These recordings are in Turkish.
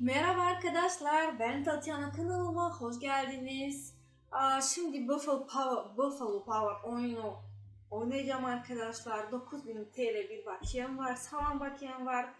Merhaba arkadaşlar, ben Tatyana kanalıma hoş geldiniz. Aa, şimdi Buffalo Power, Buffalo Power oyunu oynayacağım arkadaşlar. 9000 TL bir bakiyem var, saman bakiyem var.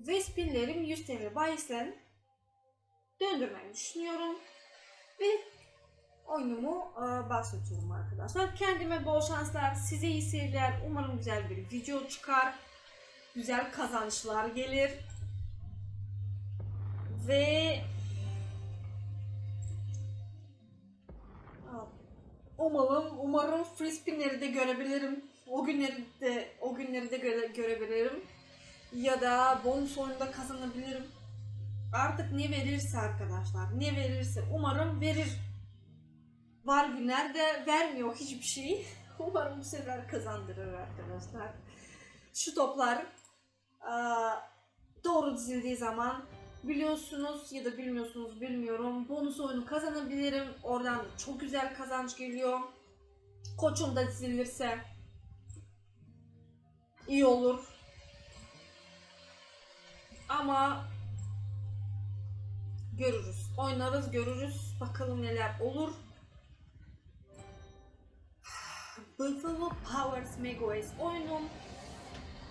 Ve spinlerim 100 TL bahisle döndürmeyi düşünüyorum. Ve oyunumu e, başlatıyorum arkadaşlar. Kendime bol şanslar, size iyi seyirler. Umarım güzel bir video çıkar. Güzel kazançlar gelir. Ve umarım umarım free spinleri de görebilirim. O günleri de o günleri de göre, görebilirim. Ya da bonus oyunda kazanabilirim. Artık ne verirse arkadaşlar, ne verirse umarım verir. Var günlerde vermiyor hiçbir şey. Umarım bu sefer kazandırır arkadaşlar. Şu toplar doğru dizildiği zaman biliyorsunuz ya da bilmiyorsunuz bilmiyorum. Bonus oyunu kazanabilirim. Oradan çok güzel kazanç geliyor. Koçum da dizilirse iyi olur. Ama görürüz. Oynarız, görürüz. Bakalım neler olur. Buffalo Powers Megaways oyunum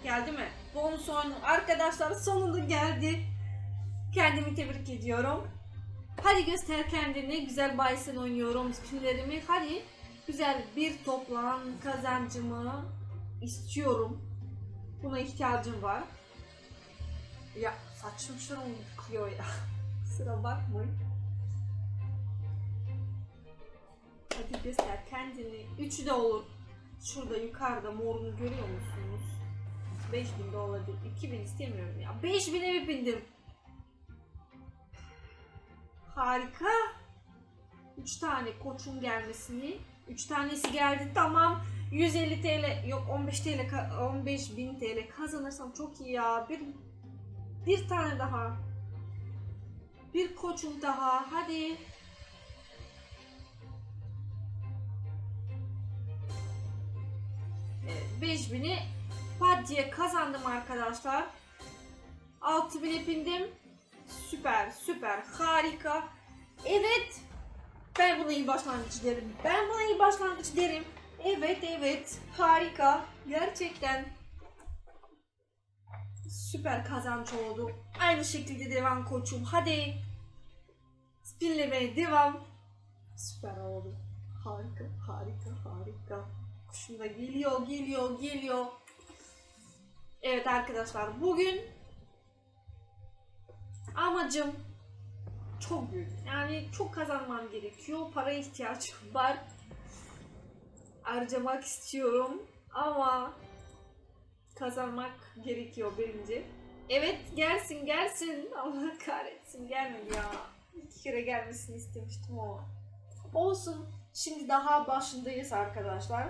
geldi mi? Bonus oyunu arkadaşlar sonunda geldi. Kendimi tebrik ediyorum. Hadi göster kendini. Güzel baysen oynuyorum spinlerimi. Hadi güzel bir toplam kazancımı istiyorum. Buna ihtiyacım var. Ya saçım şuram yıkıyor ya. Kusura bakmayın. Hadi göster kendini. Üçü de olur. Şurada yukarıda morunu görüyor musunuz? 5000 de olabilir. 2000 istemiyorum ya. 5000'e mi bindim? Harika. 3 tane koçun gelmesini. 3 tanesi geldi tamam. 150 TL yok 15 TL ka- 15 bin TL kazanırsam çok iyi ya. Bir bir tane daha. Bir koçum daha. Hadi. Evet, 5000'i pat kazandım arkadaşlar. 6000'e bindim. Süper, süper, harika. Evet. Ben buna iyi başlangıç derim. Ben buna iyi başlangıç derim. Evet, evet. Harika. Gerçekten süper kazanç oldu. Aynı şekilde devam koçum. Hadi. Spinlemeye devam. Süper oldu. Harika, harika, harika. Kuşum da geliyor, geliyor, geliyor. Evet arkadaşlar bugün amacım çok büyük. Yani çok kazanmam gerekiyor. Para ihtiyacım var. Harcamak istiyorum ama kazanmak gerekiyor birinci. Evet gelsin gelsin. Allah kahretsin gelmedi ya. İki kere gelmesini istemiştim o. Olsun. Şimdi daha başındayız arkadaşlar.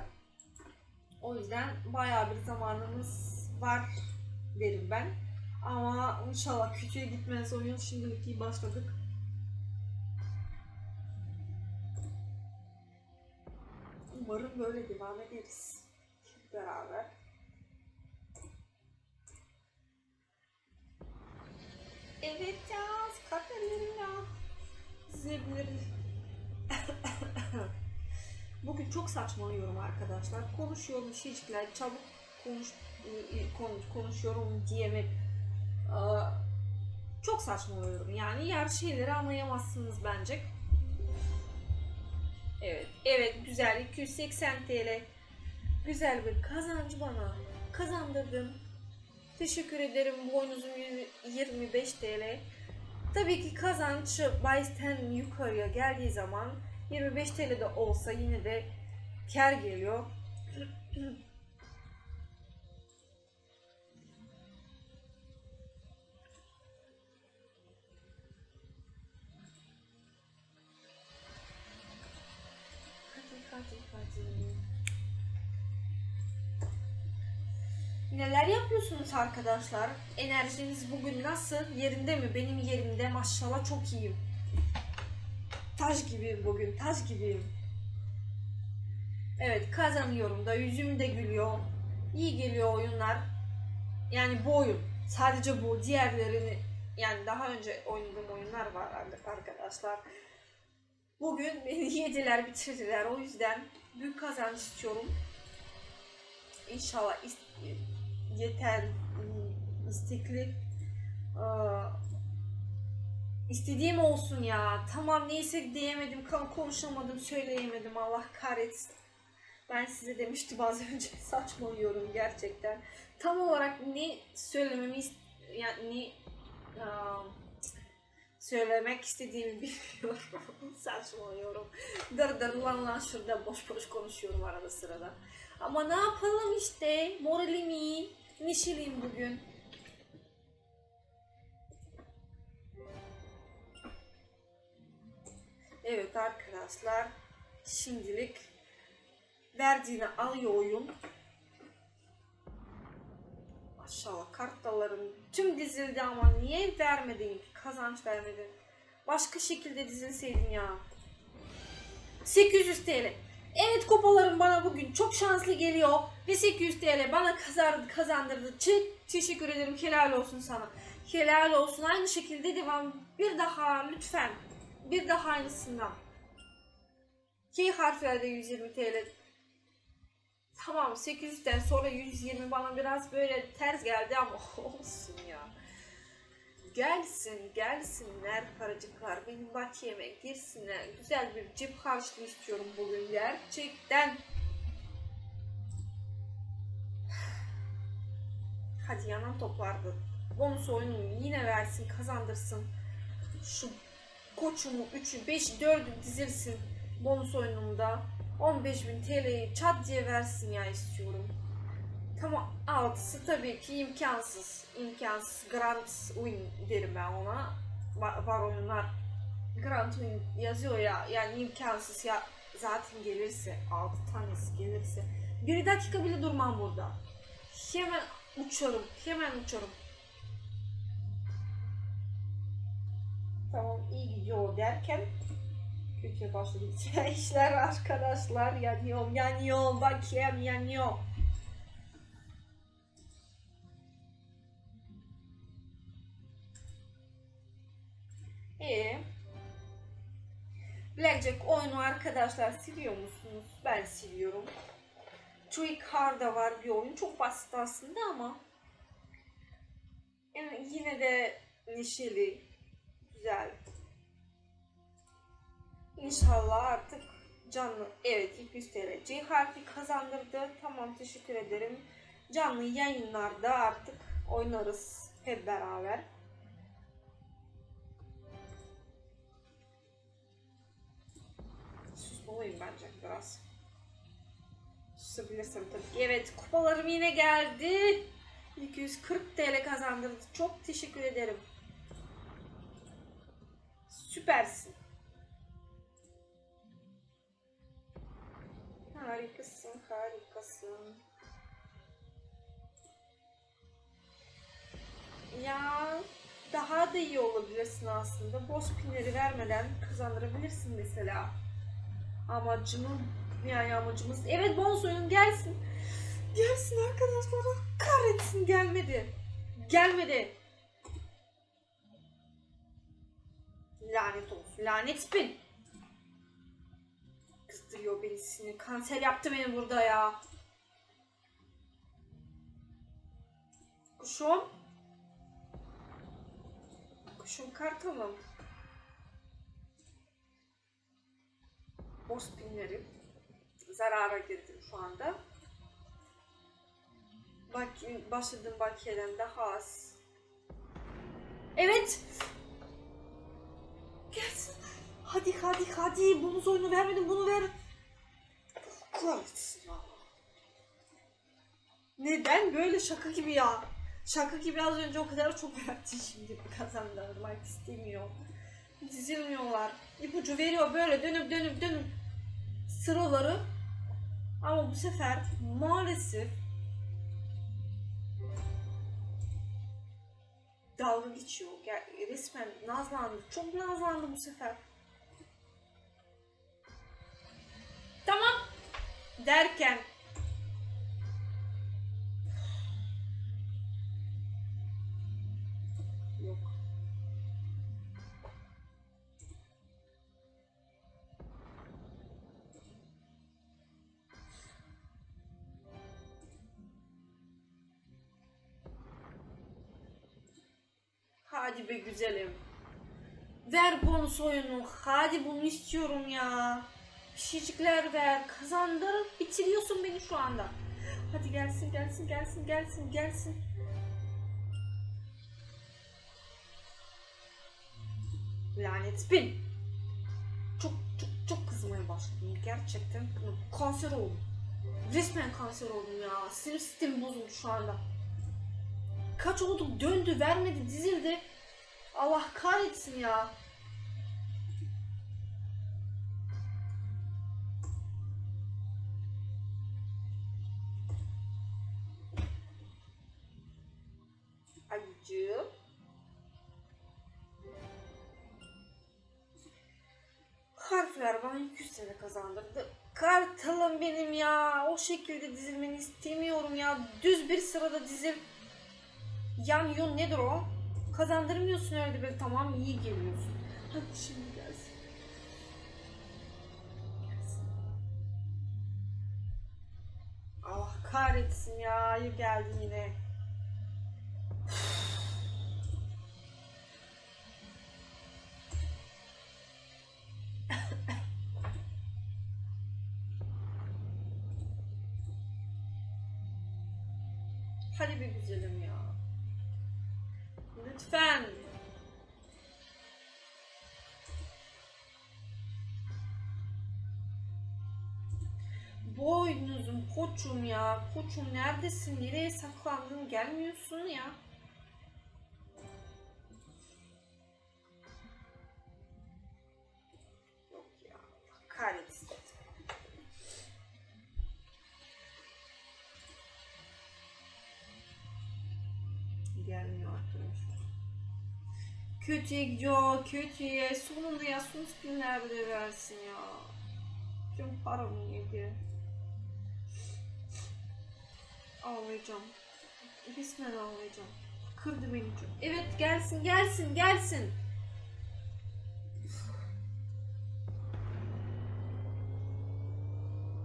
O yüzden bayağı bir zamanımız var derim ben. Ama inşallah kötüye gitmez oyun. Şimdilik iyi başladık. Umarım böyle devam ederiz. Beraber. Evet ya, Katerina. Zebleri. Bugün çok saçmalıyorum arkadaşlar. Konuşuyorum şişler, çabuk konuş, konuş konuşuyorum diyemek Aa, çok saçmalıyorum. Yani yer şeyleri anlayamazsınız bence. Evet, evet güzel 280 TL. Güzel bir kazancı bana kazandırdın. Teşekkür ederim boynuzum 25 TL. Tabii ki kazanç bahisten yukarıya geldiği zaman 25 TL de olsa yine de kar geliyor. Yapıyorsunuz arkadaşlar? Enerjiniz bugün nasıl? Yerinde mi? Benim yerimde maşallah çok iyiyim. Taş gibiyim bugün, taş gibiyim. Evet kazanıyorum da yüzüm de gülüyor. İyi geliyor oyunlar. Yani bu oyun. Sadece bu. Diğerlerini yani daha önce oynadığım oyunlar var ar- arkadaşlar. Bugün beni yediler bitirdiler. O yüzden büyük kazanç istiyorum. İnşallah is- yeter istekli Aa, istediğim olsun ya. Tamam neyse diyemedim, kon- konuşamadım, söyleyemedim. Allah kahretsin. Ben size demiştim az önce saçmalıyorum gerçekten. Tam olarak ne söylememi yani ne söylemek istediğimi bilmiyorum. saçmalıyorum. Dır dır lan lan şurada boş boş konuşuyorum arada sırada. Ama ne yapalım işte moralim iyi. Neşeliyim bugün. Evet arkadaşlar şimdilik verdiğini alıyor oyun. Maşallah kartlarım tüm dizildi ama niye vermedin kazanç vermedin? Başka şekilde dizilseydin ya. 800 TL. Evet kupalarım bana bugün çok şanslı geliyor ve 800 TL bana kazandı, kazandırdı. Çok teşekkür ederim. Helal olsun sana. Helal olsun. Aynı şekilde devam. Bir daha lütfen. Bir daha aynısından. K harflerde 120 TL. Tamam 800'den sonra 120 bana biraz böyle ters geldi ama olsun ya. Gelsin gelsinler paracıklar benim bakiyeme girsinler. Güzel bir cep harçlığı istiyorum bugün gerçekten. Hadi yanan toplardı. Bonus oyununu yine versin kazandırsın. Şu koçumu 3'ü 5'i 4'ü dizilsin bonus oyunumda. 15.000 TL'yi çat diye versin ya istiyorum. Tamam altısı tabii ki imkansız. İmkansız. Grand win derim ben ona. Var, var oyunlar. Grand win yazıyor ya. Yani imkansız ya. Zaten gelirse 6 tanesi gelirse. Bir dakika bile durmam burada. Hemen uçarım. Hemen uçarım. Tamam iyi gidiyor derken kötüye başladı işler arkadaşlar yanıyorum yanıyorum bakayım yanıyor. Ee, Blackjack oyunu arkadaşlar siliyor musunuz? Ben siliyorum. Trick Hard'a var bir oyun. Çok basit aslında ama yani yine de neşeli, güzel. İnşallah artık canlı, evet 200 TL C harfi kazandırdı. Tamam teşekkür ederim. Canlı yayınlarda artık oynarız hep beraber. Susmalıyım bence biraz. Susabilirsem tabii. Evet kupalarım yine geldi. 240 TL kazandırdı. Çok teşekkür ederim. Süpersin. Harikasın, harikasın. Ya daha da iyi olabilirsin aslında. Boss pinleri vermeden kazandırabilirsin mesela. Amacımı yani amacımız evet bonus oyun gelsin. Gelsin arkadaşlar. Kahretsin gelmedi. Gelmedi. Lanet olsun. Lanet spin. Kızdırıyor beni sinir. Kanser yaptı beni burada ya. Kuşum. Kuşum kartalım. Boss pinleri. Zarara girdim şu anda. Bak başladığım bakiyeden daha az. Evet. Gelsin. Hadi hadi hadi. Bunu oyunu vermedim bunu ver. Kahretsin. Neden böyle şaka gibi ya? Şaka gibi az önce o kadar çok verdi şimdi kazandırmak istemiyor. Dizilmiyorlar. İpucu veriyor böyle dönüp dönüp dönüp sıraları. Ama bu sefer maalesef dalga geçiyor. Ger- resmen nazlandı. Çok nazlandı bu sefer. Tamam derken Hadi be güzelim. Ver bonus oyunu. Hadi bunu istiyorum ya. Bir şeycikler ver. Kazandırıp bitiriyorsun beni şu anda. Hadi gelsin gelsin gelsin gelsin gelsin. Lanet spin. Çok çok çok kızmaya başladım. Gerçekten kanser oldum. Resmen kanser oldum ya. Sinir sistemi bozuldu şu anda. Kaç oldu döndü vermedi dizildi. Allah kahretsin ya. Ayıcığım. Harfler bana 200 TL kazandırdı. Kartalım benim ya. O şekilde dizilmeni istemiyorum ya. Düz bir sırada dizil. Yan yon nedir o? Kazandırmıyorsun öyle böyle tamam iyi geliyorsun. Hadi şimdi gelsin. Gelsin. Allah kahretsin ya. Ayı geldi yine. Koçum ya. Koçum neredesin? Nereye saklandın? Gelmiyorsun ya. Yok ya. Kahretsin. Gelmiyor arkadaşlar. Kötüye gidiyor, kötüye. Sonunda ya son spinler bile versin ya. Tüm paramı yedi. Ağlayacağım. Resmen ağlayacağım. Kırdı beni çok. Evet gelsin, gelsin, gelsin.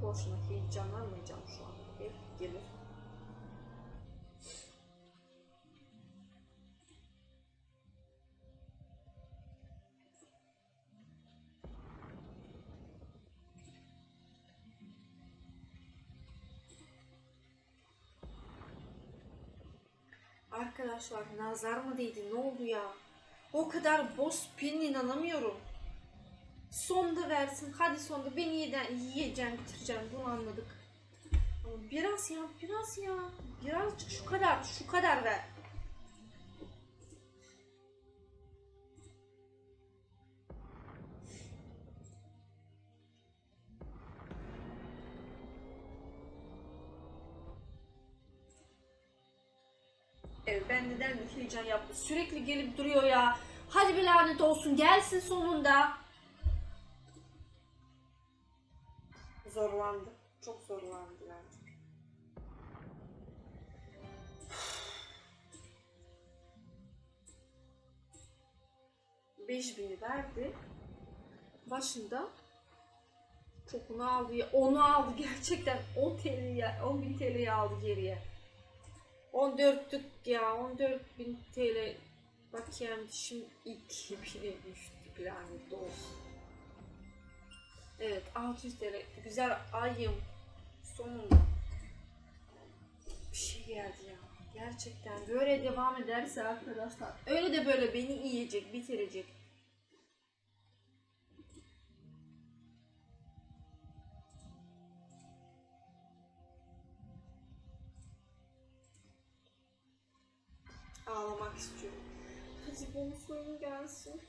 Boşuna heyecanlanmayacağım şu an. Hep gelir. Arkadaşlar nazar mı değdi ne oldu ya? O kadar boş spin inanamıyorum. Sonda versin hadi sonda beni yeden, yiyeceğim bitireceğim bunu anladık. Ama biraz ya biraz ya birazcık şu kadar şu kadar ver. Ben neden heyecan yaptım? Sürekli gelip duruyor ya. Hadi bir lanet olsun gelsin sonunda. Zorlandı. Çok zorlandı bence. Beş bini verdi. Başında çokunu aldı. ya- Onu aldı gerçekten. 10 TL'yi, 10 bin TL'yi aldı geriye. 14'lük ya 14 bin TL bakayım şimdi 2000'e düştük lanet olsun. Evet 600 TL güzel ayım sonunda bir şey geldi ya. Gerçekten böyle devam ederse arkadaşlar öyle de böyle beni yiyecek bitirecek. Ağlamak istiyorum. Hadi bonuslarım gelsin.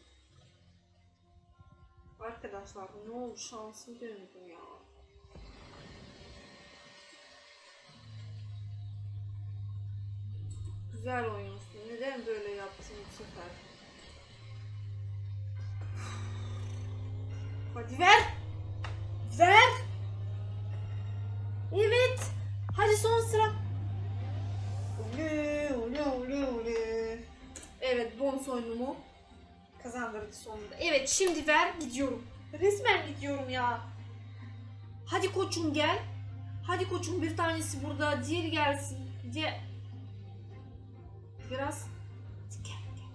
Arkadaşlar ne oldu şansım döndü ya. Güzel oyunsun. Neden böyle yaptın bu sefer? Hadi ver. Ver. Evet. Hadi son sıra. soyunumu kazandırdı sonunda. Evet şimdi ver gidiyorum. Resmen gidiyorum ya. Hadi koçum gel. Hadi koçum bir tanesi burada diğeri gelsin. Diye... Biraz gel. gel.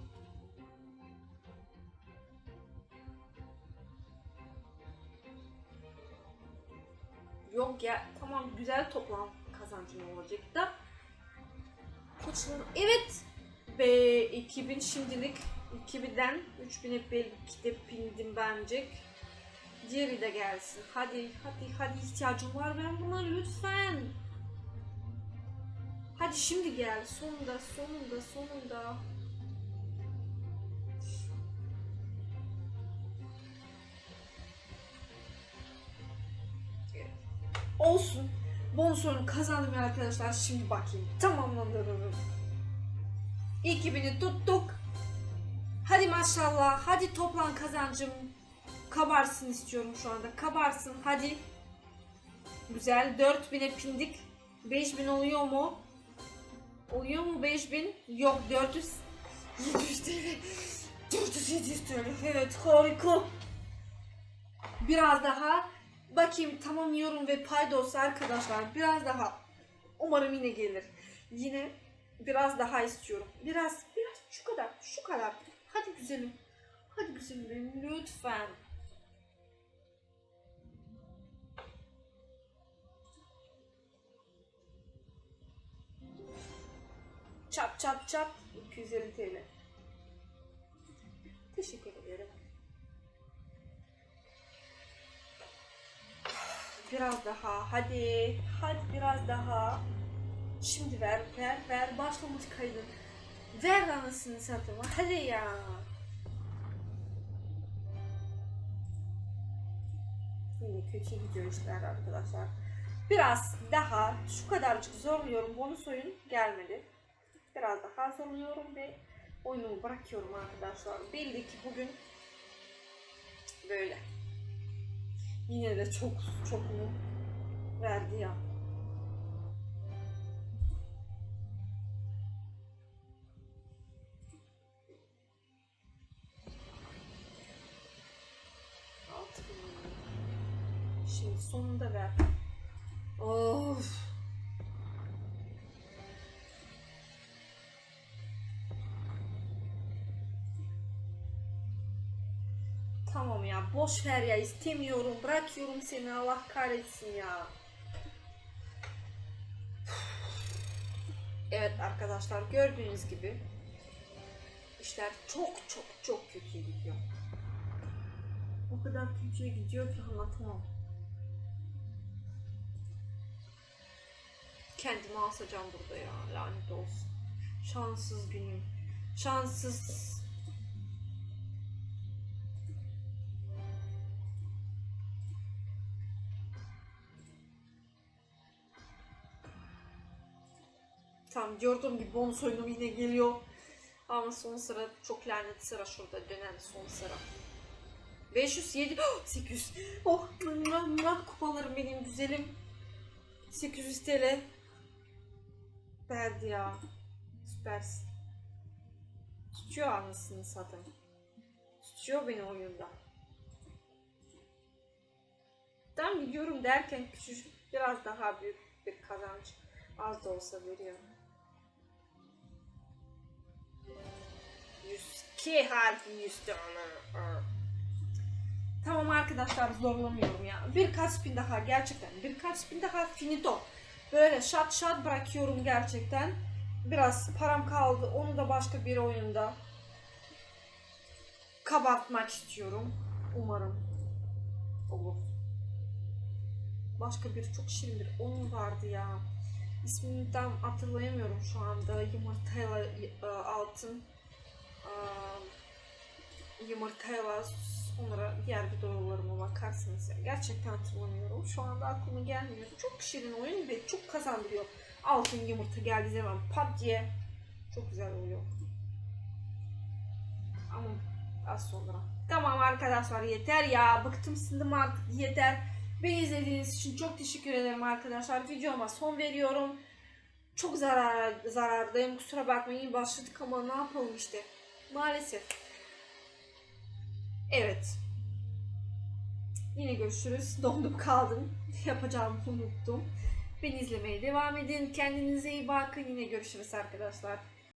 Yok ya tamam güzel toplam kazancım olacak da. Koçum evet 2000 şimdilik 2000'den 3000'e belki de pindim bence. Diğeri de gelsin. Hadi hadi hadi ihtiyacım var ben buna lütfen. Hadi şimdi gel. Sonunda sonunda sonunda. Olsun. Bonusunu kazandım ya arkadaşlar. Şimdi bakayım. Tamamlandırırım. 2000'i tuttuk. Hadi maşallah. Hadi toplam kazancım kabarsın istiyorum şu anda. Kabarsın. Hadi. Güzel. 4000'e pindik. 5000 oluyor mu? Oluyor mu 5000? Yok 400. 700 TL. 400 700 TL. Evet harika. Biraz daha bakayım tamamlıyorum ve paydos arkadaşlar. Biraz daha. Umarım yine gelir. Yine biraz daha istiyorum. Biraz biraz şu kadar şu kadar. Hadi güzelim. Hadi güzelim lütfen. Çap çap çap 250 TL. Teşekkür ederim. Biraz daha hadi. Hadi biraz daha. Şimdi ver ver ver başlamış kaydın. Ver anasını satayım. Hadi ya. Yine kötü gidiyor işler arkadaşlar. Biraz daha şu kadarcık zorluyorum. Bonus oyun gelmedi. Biraz daha zorluyorum ve oyunu bırakıyorum arkadaşlar. Belli ki bugün böyle. Yine de çok çok mu verdi ya. Tamam ya boş ver ya istemiyorum bırakıyorum seni Allah kahretsin ya. Evet arkadaşlar gördüğünüz gibi işler çok çok çok kötü gidiyor. O kadar kötüye gidiyor ki anlatamam. Kendimi asacağım burada ya lanet olsun. Şanssız günüm. Şanssız Tam diyordum ki bonus oyunum yine geliyor. Ama son sıra çok lanet sıra şurada dönen son sıra. 507 800 Oh mıh, kupalarım benim güzelim. 800 TL verdi ya. Süpersin. Tutuyor anasını satın. Tutuyor beni oyunda. Ben biliyorum derken küçücük biraz daha büyük bir kazanç az da olsa veriyor. 102 harfi 100 tane. Aa. Tamam arkadaşlar zorlamıyorum ya. Birkaç spin daha gerçekten. Birkaç spin daha finito. Böyle şat şat bırakıyorum gerçekten. Biraz param kaldı. Onu da başka bir oyunda kabartmak istiyorum. Umarım olur. Başka bir çok şirin bir oyun vardı ya. İsmini tam hatırlayamıyorum şu anda. Yumurtayla e, altın e, yumurtayla sonra diğer videolarıma bakarsınız. ya. Gerçekten hatırlamıyorum. Şu anda aklıma gelmiyor. Çok şirin oyun ve çok kazandırıyor. Altın yumurta geldiği zaman pat diye çok güzel oluyor. Ama az sonra. Tamam arkadaşlar yeter ya. Bıktım sındım artık yeter. Beni izlediğiniz için çok teşekkür ederim arkadaşlar. Videoma son veriyorum. Çok zarar zarardayım. Kusura bakmayın başladık ama ne yapalım işte. Maalesef. Evet. Yine görüşürüz. Dondum kaldım. Yapacağımı unuttum. Beni izlemeye devam edin. Kendinize iyi bakın. Yine görüşürüz arkadaşlar.